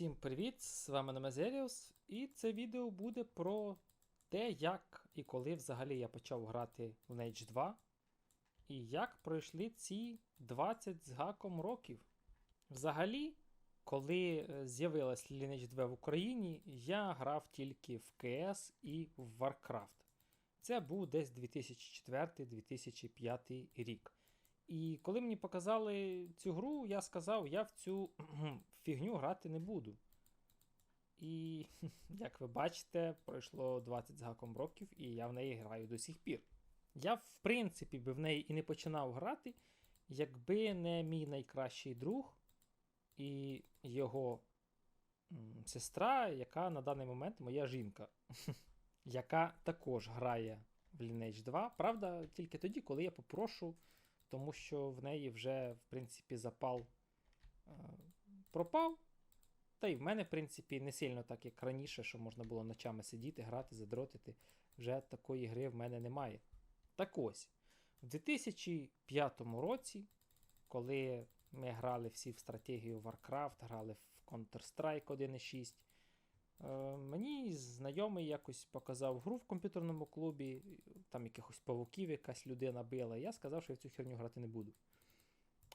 Всім привіт! З вами Немезеріус, і це відео буде про те, як і коли взагалі я почав грати в Lineage 2, і як пройшли ці 20 з гаком років. Взагалі, коли е, з'явилась Lineage 2 в Україні, я грав тільки в CS і в Warcraft. Це був десь 2004-2005 рік. І коли мені показали цю гру, я сказав, я в цю фігню грати не буду. І, як ви бачите, пройшло 20 з гаком років, і я в неї граю до сих пір. Я, в принципі, би в неї і не починав грати, якби не мій найкращий друг і його м, сестра, яка на даний момент моя жінка, яка також грає в Lineage 2. Правда, тільки тоді, коли я попрошу тому що в неї вже, в принципі, запал е, пропав. Та й в мене, в принципі, не сильно так, як раніше, що можна було ночами сидіти, грати, задротити. Вже такої гри в мене немає. Так ось, в 2005 році, коли ми грали всі в стратегію Warcraft, грали в Counter-Strike 1.6, Е, Мені знайомий якось показав гру в комп'ютерному клубі, там якихось павуків якась людина била. Я сказав, що я в цю херню грати не буду.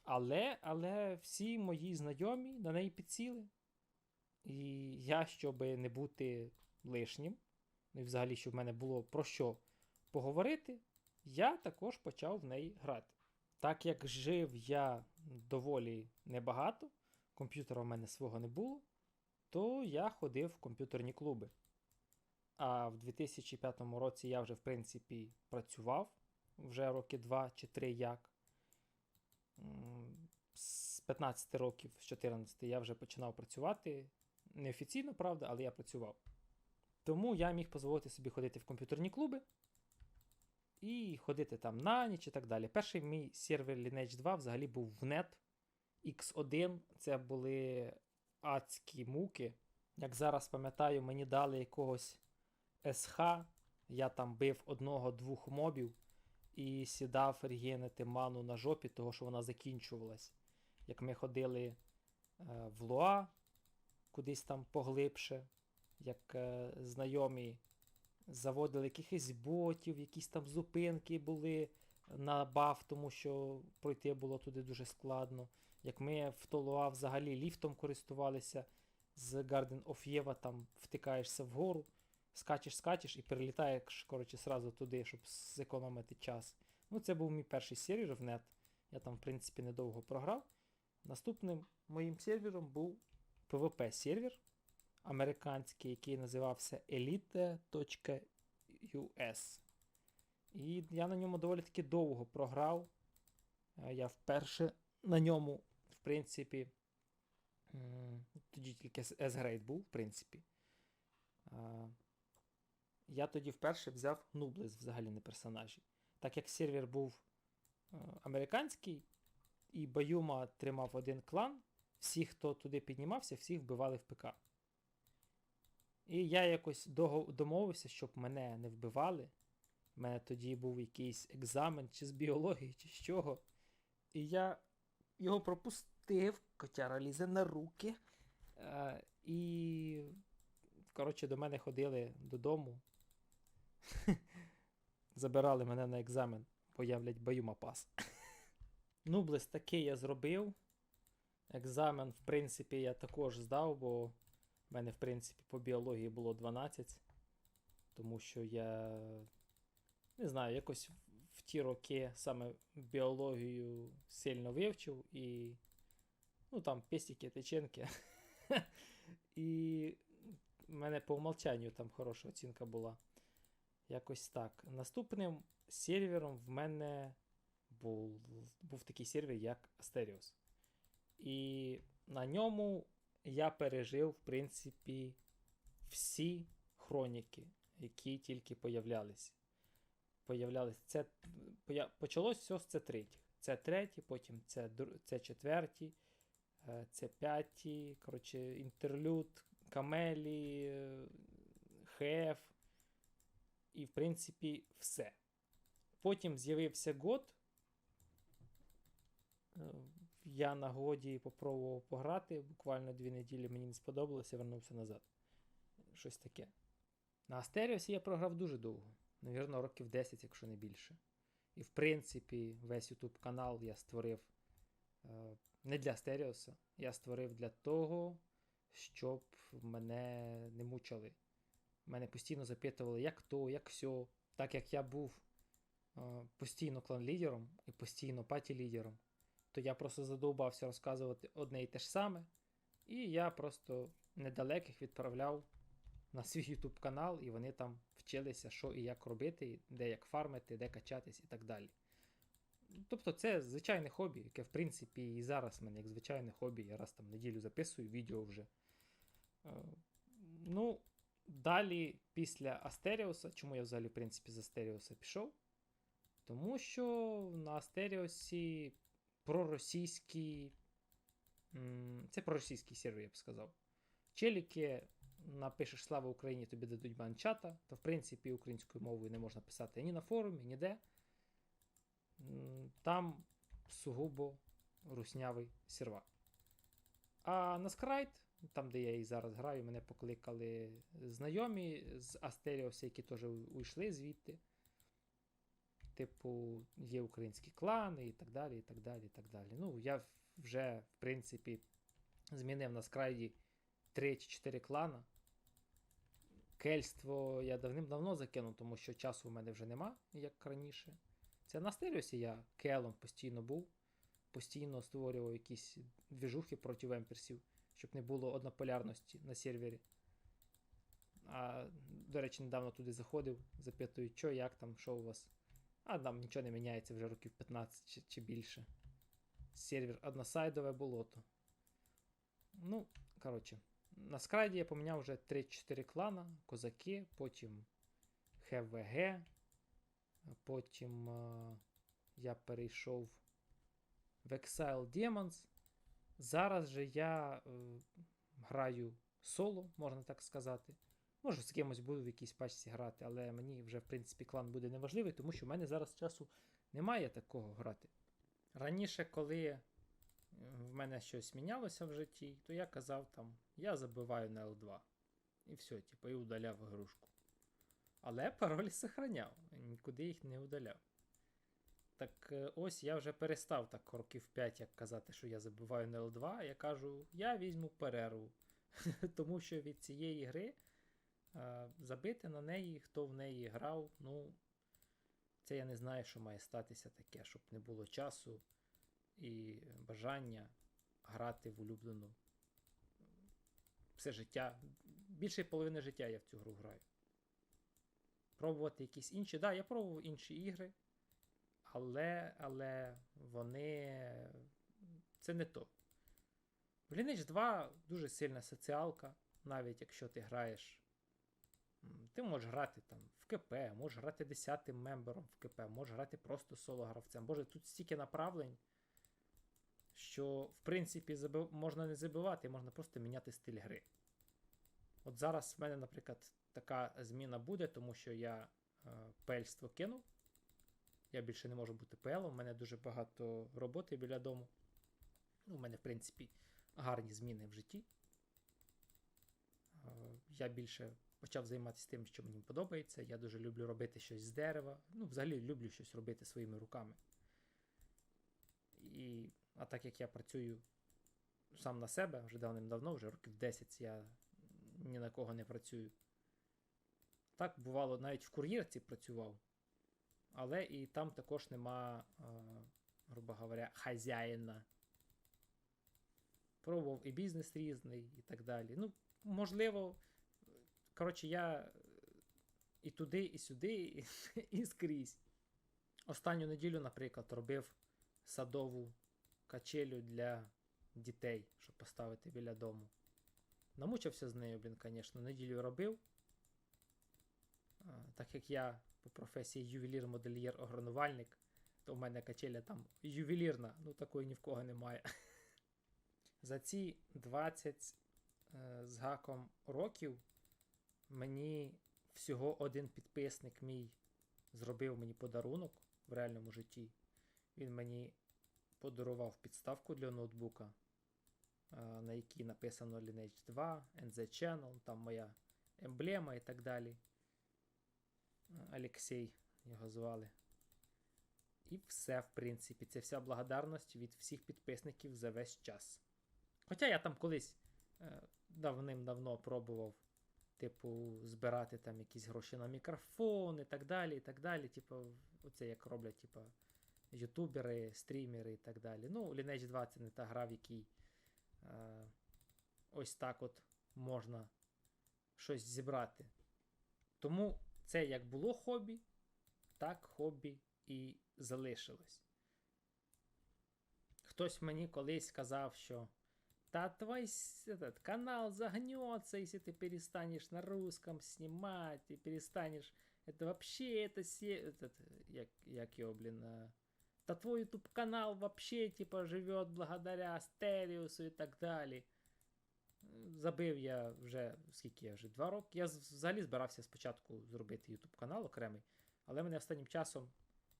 Але але всі мої знайомі на неї підсіли. І я, щоб не бути лишнім, ну і взагалі, щоб в мене було про що поговорити, я також почав в неї грати. Так як жив я доволі небагато, комп'ютера в мене свого не було то я ходив в комп'ютерні клуби. А в 2005 році я вже, в принципі, працював вже роки 2 чи 3 як. З 15 років, з 14 я вже починав працювати. Неофіційно, правда, але я працював. Тому я міг дозволити собі ходити в комп'ютерні клуби і ходити там на ніч і так далі. Перший мій сервер Lineage 2 взагалі був в NET X1. Це були адські муки. Як зараз пам'ятаю, мені дали якогось СХ. Я там бив одного-двох мобів і сідав регенити ману на жопі, того що вона закінчувалась. Як ми ходили е, в Луа, кудись там поглибше, як е, знайомі заводили якихось ботів, якісь там зупинки були на баф, тому що пройти було туди дуже складно. Як ми в Толуа взагалі ліфтом користувалися з Garden of Eva, там втикаєшся вгору, скачеш, скачеш і перелітаєш коротше, сразу туди, щоб зекономити час. Ну, Це був мій перший сервер в нет. Я там, в принципі, недовго програв. Наступним моїм сервером був PvP-сервер американський, який називався elite.us. І я на ньому доволі таки довго програв. Я вперше на ньому в принципі, тоді тільки S-Grade був, в принципі. Я тоді вперше взяв Нублес взагалі на персонажі. Так як сервер був е, американський, і Баюма тримав один клан, всі, хто туди піднімався, всіх вбивали в ПК. І я якось домовився, щоб мене не вбивали. У мене тоді був якийсь екзамен, чи з біології, чи з чого. І я його пропустив, котяра лізе на руки. Е, І, коротше, до мене ходили додому. Забирали мене на екзамен, появлять баюма пас. Нублес такий я зробив. Екзамен, в принципі, я також здав, бо в мене, в принципі, по біології було 12. Тому що я не знаю, якось в ті роки саме біологію сильно вивчив і. Ну там пестики, теченки. І в мене по умолчанню там хороша оцінка була. Якось так. Наступним сервером в мене був був такий сервер, як Asterios. І на ньому я пережив, в принципі, всі хроніки, які тільки появлялись появлялись. Це почалось все з це третіх. Це треті, потім це це четверті, е, це п'яті, коротше, інтерлюд, камелі, е, хеф. І, в принципі, все. Потім з'явився год, е, я на годі попробував пограти, буквально дві неділі мені не сподобалося, вернувся назад. Щось таке. На Астеріосі я програв дуже довго. Навірно, років 10, якщо не більше. І в принципі, весь YouTube канал я створив е, не для Астеріоса, я створив для того, щоб мене не мучили. Мене постійно запитували, як то, як все. Так як я був е, постійно клан-лідером і постійно паті-лідером, то я просто задовбався розказувати одне і те ж саме. І я просто недалеких відправляв на свій YouTube канал, і вони там вчилися, що і як робити, де як фармити, де качатись і так далі. Тобто це звичайне хобі, яке, в принципі, і зараз в мене як звичайне хобі. Я раз там неділю записую відео вже. Е, Ну, далі, після Астеріуса, чому я взагалі, в принципі, з Астеріуса пішов? Тому що на Астеріусі проросійський. м, Це проросійський сервер, я б сказав. Челіки напишеш Слава Україні, тобі дадуть банчата, то в принципі українською мовою не можна писати ні на форумі, ніде. Там сугубо руснявий сервак. А на Scrite, там, де я і зараз граю, мене покликали знайомі з Астеріоса, які теж уйшли звідти. Типу, є українські клани і так далі, і так далі, і так далі. Ну, я вже, в принципі, змінив на скрайді 3 чи 4 клана. Кельство я давним-давно закинув, тому що часу в мене вже нема, як раніше. Це на Стеріосі я келом постійно був, постійно створював якісь двіжухи проти вемперсів, щоб не було однополярності на сервері. А, до речі, недавно туди заходив, запитую, що, як там, що у вас. А там нічого не міняється вже років 15 чи, чи більше. Сервер односайдове болото. Ну, коротше, на скрайді я поміняв вже 3-4 клана, козаки, потім ХВГ, потім е, я перейшов в Exile Demons. Зараз же я е, граю соло, можна так сказати. Може, з кимось буду в якійсь пачці грати, але мені вже, в принципі, клан буде неважливий, тому що в мене зараз часу немає такого грати. Раніше, коли е, в мене щось мінялося в житті, то я казав там, я забиваю на L2. І все, типу, і удаляв ігрушку. Але паролі сохраняв, нікуди їх не удаляв. Так е, ось я вже перестав так років 5, як казати, що я забиваю на L2. Я кажу, я візьму перерву. Тому що від цієї гри е, забити на неї, хто в неї грав, ну, це я не знаю, що має статися таке, щоб не було часу і бажання грати в улюблену все життя. Більше половини життя я в цю гру граю. Пробувати якісь інші. Так, да, я пробував інші ігри, але, але вони. Це не то. В Lineage 2 дуже сильна соціалка, навіть якщо ти граєш. Ти можеш грати там в КП, можеш грати 10 мембером в КП, можеш грати просто соло-гравцем. Боже, тут стільки направлень, що, в принципі, заби... можна не забивати, можна просто міняти стиль гри. От зараз в мене, наприклад, така зміна буде, тому що я е, пельство кинув. Я більше не можу бути ПЛом, у мене дуже багато роботи біля дому. Ну, у мене, в принципі, гарні зміни в житті. Е, Я більше почав займатися тим, що мені подобається. Я дуже люблю робити щось з дерева. Ну, взагалі люблю щось робити своїми руками. І, а так як я працюю сам на себе вже давним-давно, вже років 10 я ні на кого не працюю. Так бувало, навіть в кур'єрці працював, але і там також нема, е, грубо говоря, хазяїна. Пробував і бізнес різний, і так далі. Ну, можливо, коротше, я і туди, і сюди, і, і скрізь. Останню неділю, наприклад, робив садову качелю для дітей, щоб поставити біля дому. Намучився з нею, блін, звісно, неділю робив. Так як я по професії ювелір-модельєр огранувальник, то в мене качеля там ювелірна, ну такої ні в кого немає. За ці 20 е, з гаком років мені всього один підписник мій зробив мені подарунок в реальному житті. Він мені подарував підставку для ноутбука, е, на якій написано Lineage 2, NZ Channel, там моя емблема і так далі. Олексій його звали. І все, в принципі, це вся благодарність від всіх підписників за весь час. Хоча я там колись е, давним-давно пробував, типу, збирати там якісь гроші на мікрофон і так далі. і так далі. Типу, оце як роблять, типу, ютубери, стрімери і так далі. Ну, Lineage 2 це не та гра, в якій е, ось так от можна щось зібрати. Тому це як було хобі, так хобі і залишилось. Хтось мені колись сказав, що та твой с- этот канал загнется, если ты перестанешь на русском снимать, и перестанешь это вообще это се... этот, як, як його, блін, а, та твой YouTube канал вообще типа живет благодаря Стеріусу і так далі. Забив я вже скільки я вже два роки. Я взагалі збирався спочатку зробити YouTube канал окремий, але мене останнім часом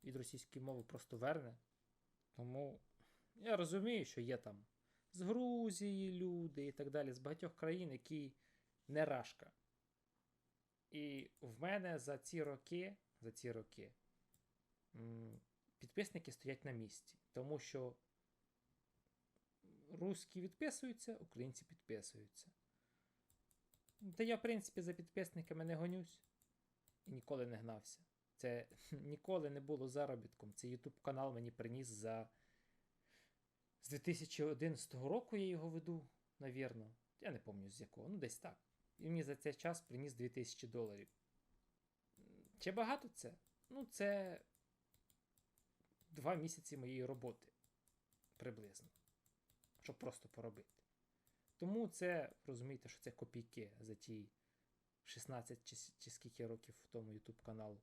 від російської мови просто верне. Тому я розумію, що є там з Грузії люди і так далі, з багатьох країн, які не рашка. І в мене за ці роки, за ці роки підписники стоять на місці, тому що русські відписуються, українці підписуються. Та я, в принципі, за підписниками не гонюсь і ніколи не гнався. Це ніколи не було заробітком. Це YouTube канал мені приніс за. З 2011 року я його веду, навірно. Я не пам'ятаю з якого, ну десь так. І мені за цей час приніс 2000 доларів. Чи багато це? Ну, це два місяці моєї роботи приблизно. Щоб просто поробити. Тому це, розумієте, що це копійки за ті 16 чи, чи скільки років в тому YouTube каналу.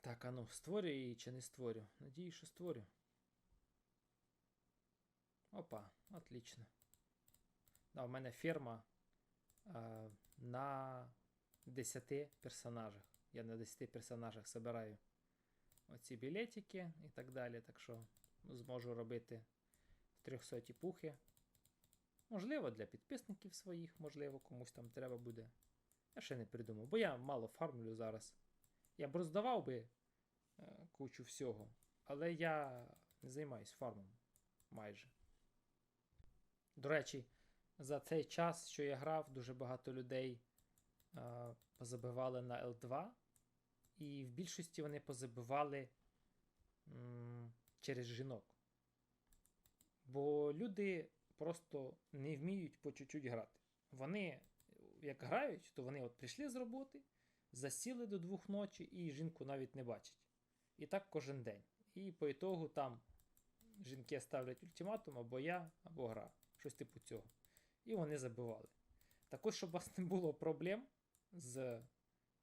Так, а ну, створюю її чи не створю? Надію, що створю. Опа, отлично. Да, у мене ферма а, на 10 персонажах. Я на 10 персонажах собираю оці білетики і так далі. Так що зможу робити 300 пухи. Можливо, для підписників своїх, можливо, комусь там треба буде. Я ще не придумав, бо я мало фармлю зараз. Я б роздавав би е, кучу всього, але я не займаюсь фармом майже. До речі, за цей час, що я грав, дуже багато людей е, позабивали на L2, і в більшості вони позабивали м, через жінок. Бо люди просто не вміють по чуть-чуть грати. Вони, як грають, то вони от прийшли з роботи, засіли до двох ночі і жінку навіть не бачать. І так кожен день. І по ітогу там жінки ставлять ультиматум або я, або гра. Щось типу цього. І вони забивали. Також, щоб у вас не було проблем з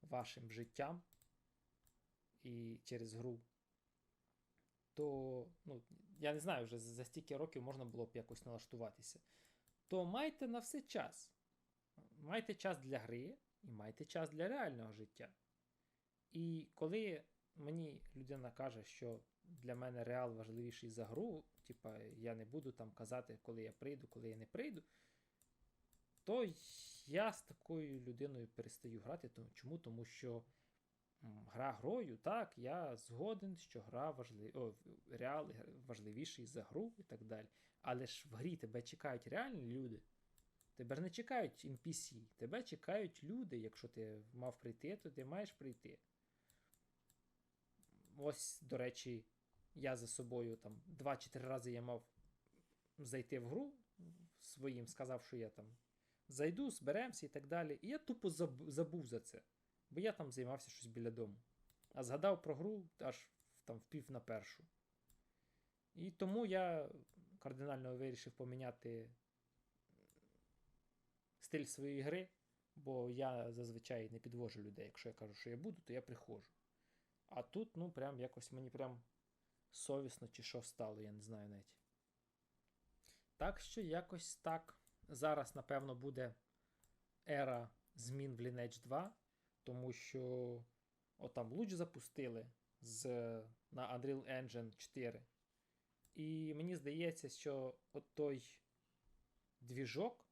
вашим життям і через гру, то ну, я не знаю, вже за стільки років можна було б якось налаштуватися. То майте на все час. Майте час для гри і майте час для реального життя. І коли мені людина каже, що для мене реал важливіший за гру, типа я не буду там казати, коли я прийду, коли я не прийду, то я з такою людиною перестаю грати. Чому? Тому що гра грою, так, я згоден, що гра важлив... Реал важливіший за гру і так далі. Але ж в грі тебе чекають реальні люди. Тебе не чекають NPC, тебе чекають люди. Якщо ти мав прийти, то ти маєш прийти. Ось, до речі, я за собою там 2-4 рази я мав зайти в гру своїм, сказав, що я там зайду, зберемося і так далі. І я тупо забув за це. Бо я там займався щось біля дому. А згадав про гру аж там в пів на першу. І тому я кардинально вирішив поміняти стиль своєї гри, бо я зазвичай не підвожу людей. Якщо я кажу, що я буду, то я приходжу. А тут, ну, прям якось мені прям совісно чи що стало, я не знаю навіть. Так що якось так. Зараз, напевно, буде ера змін в Lineage 2, тому що отам луч запустили з, на Unreal Engine 4. І мені здається, що от той двіжок,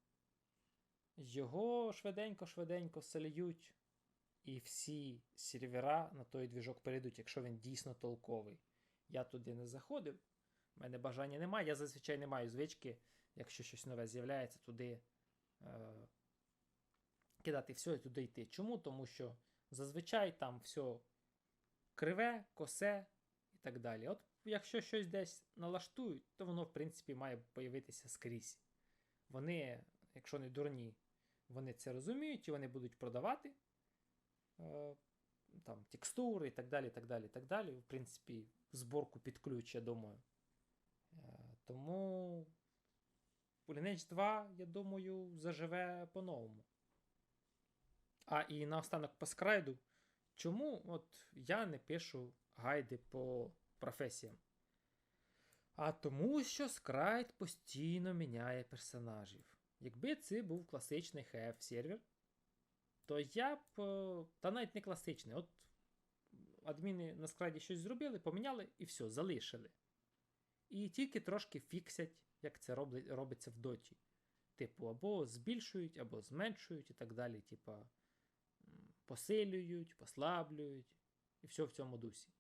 його швиденько-швиденько сольють, і всі сервера на той двіжок перейдуть, якщо він дійсно толковий. Я туди не заходив, в мене бажання немає. Я зазвичай не маю звички, якщо щось нове з'являється, туди е, кидати все і туди йти. Чому? Тому що зазвичай там все криве, косе і так далі. От якщо щось десь налаштують, то воно, в принципі, має появитися скрізь. Вони, якщо не дурні, вони це розуміють і вони будуть продавати е, там, текстури і так далі. так далі, так далі. В принципі, зборку під ключ, я думаю. Е, тому Lineage 2, я думаю, заживе по-новому. А і наостанок по скрайду. Чому от я не пишу гайди по професіям? А тому, що скрайд постійно міняє персонажів. Якби це був класичний HF сервер, то я б. е, Та навіть не класичний. От адміни на скрайді щось зробили, поміняли і все, залишили. І тільки трошки фіксять, як це робиться в доті. Типу, або збільшують, або зменшують і так далі. Типа посилюють, послаблюють, і все в цьому дусі.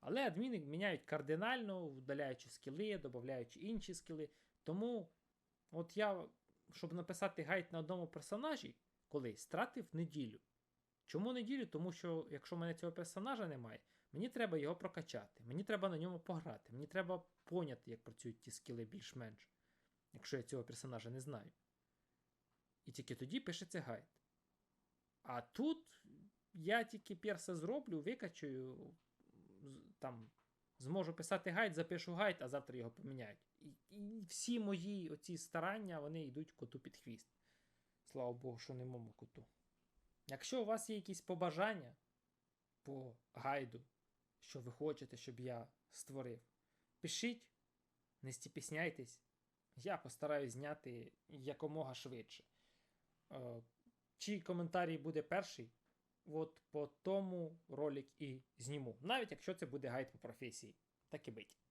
Але адміни міняють кардинально, вдаляючи скіли, додаючи інші скіли. Тому, от я, щоб написати гайд на одному персонажі, колись стратив неділю. Чому неділю? Тому що якщо в мене цього персонажа немає, мені треба його прокачати, мені треба на ньому пограти, мені треба поняти, як працюють ті скіли більш-менш, якщо я цього персонажа не знаю. І тільки тоді пишеться гайд. А тут я тільки перса зроблю, викачую, там зможу писати гайд, запишу гайд, а завтра його поміняють. І, і всі мої оці старання вони йдуть коту під хвіст. Слава Богу, що не моєму коту. Якщо у вас є якісь побажання по гайду, що ви хочете, щоб я створив, пишіть, не стіпісняйтесь. Я постараюсь зняти якомога швидше. Е, Чий коментарій буде перший, от по тому ролик і зніму. Навіть якщо це буде гайд по професії. Так і бить.